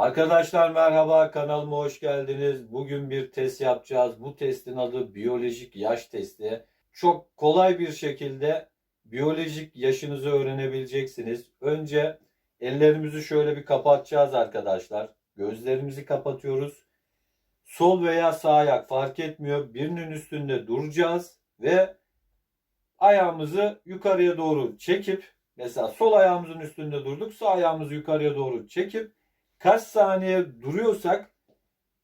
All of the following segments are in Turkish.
Arkadaşlar merhaba kanalıma hoş geldiniz. Bugün bir test yapacağız. Bu testin adı biyolojik yaş testi. Çok kolay bir şekilde biyolojik yaşınızı öğrenebileceksiniz. Önce ellerimizi şöyle bir kapatacağız arkadaşlar. Gözlerimizi kapatıyoruz. Sol veya sağ ayak fark etmiyor. Birinin üstünde duracağız ve ayağımızı yukarıya doğru çekip mesela sol ayağımızın üstünde durduk. Sağ ayağımızı yukarıya doğru çekip kaç saniye duruyorsak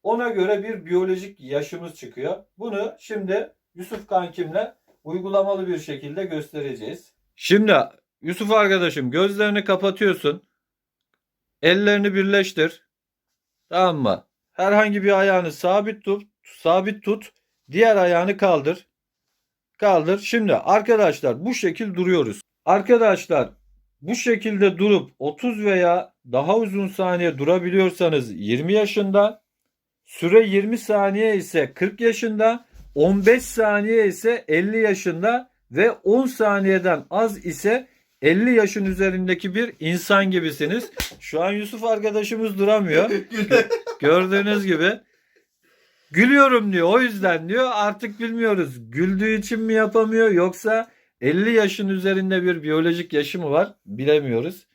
ona göre bir biyolojik yaşımız çıkıyor. Bunu şimdi Yusuf kankimle uygulamalı bir şekilde göstereceğiz. Şimdi Yusuf arkadaşım gözlerini kapatıyorsun. Ellerini birleştir. Tamam mı? Herhangi bir ayağını sabit tut, sabit tut. Diğer ayağını kaldır. Kaldır. Şimdi arkadaşlar bu şekil duruyoruz. Arkadaşlar bu şekilde durup 30 veya daha uzun saniye durabiliyorsanız 20 yaşında, süre 20 saniye ise 40 yaşında, 15 saniye ise 50 yaşında ve 10 saniyeden az ise 50 yaşın üzerindeki bir insan gibisiniz. Şu an Yusuf arkadaşımız duramıyor. Gördüğünüz gibi. Gülüyorum diyor. O yüzden diyor. Artık bilmiyoruz. Güldüğü için mi yapamıyor yoksa 50 yaşın üzerinde bir biyolojik yaşı mı var? Bilemiyoruz.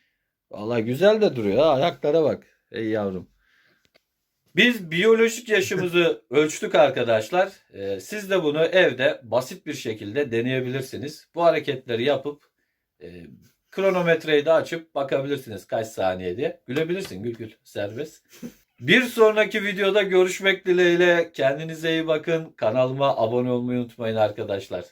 Vallahi güzel de duruyor. Ha, ayaklara bak. Ey yavrum. Biz biyolojik yaşımızı ölçtük arkadaşlar. Ee, siz de bunu evde basit bir şekilde deneyebilirsiniz. Bu hareketleri yapıp e, kronometreyi de açıp bakabilirsiniz kaç saniye diye. Gülebilirsin gül gül serbest. Bir sonraki videoda görüşmek dileğiyle. Kendinize iyi bakın. Kanalıma abone olmayı unutmayın arkadaşlar.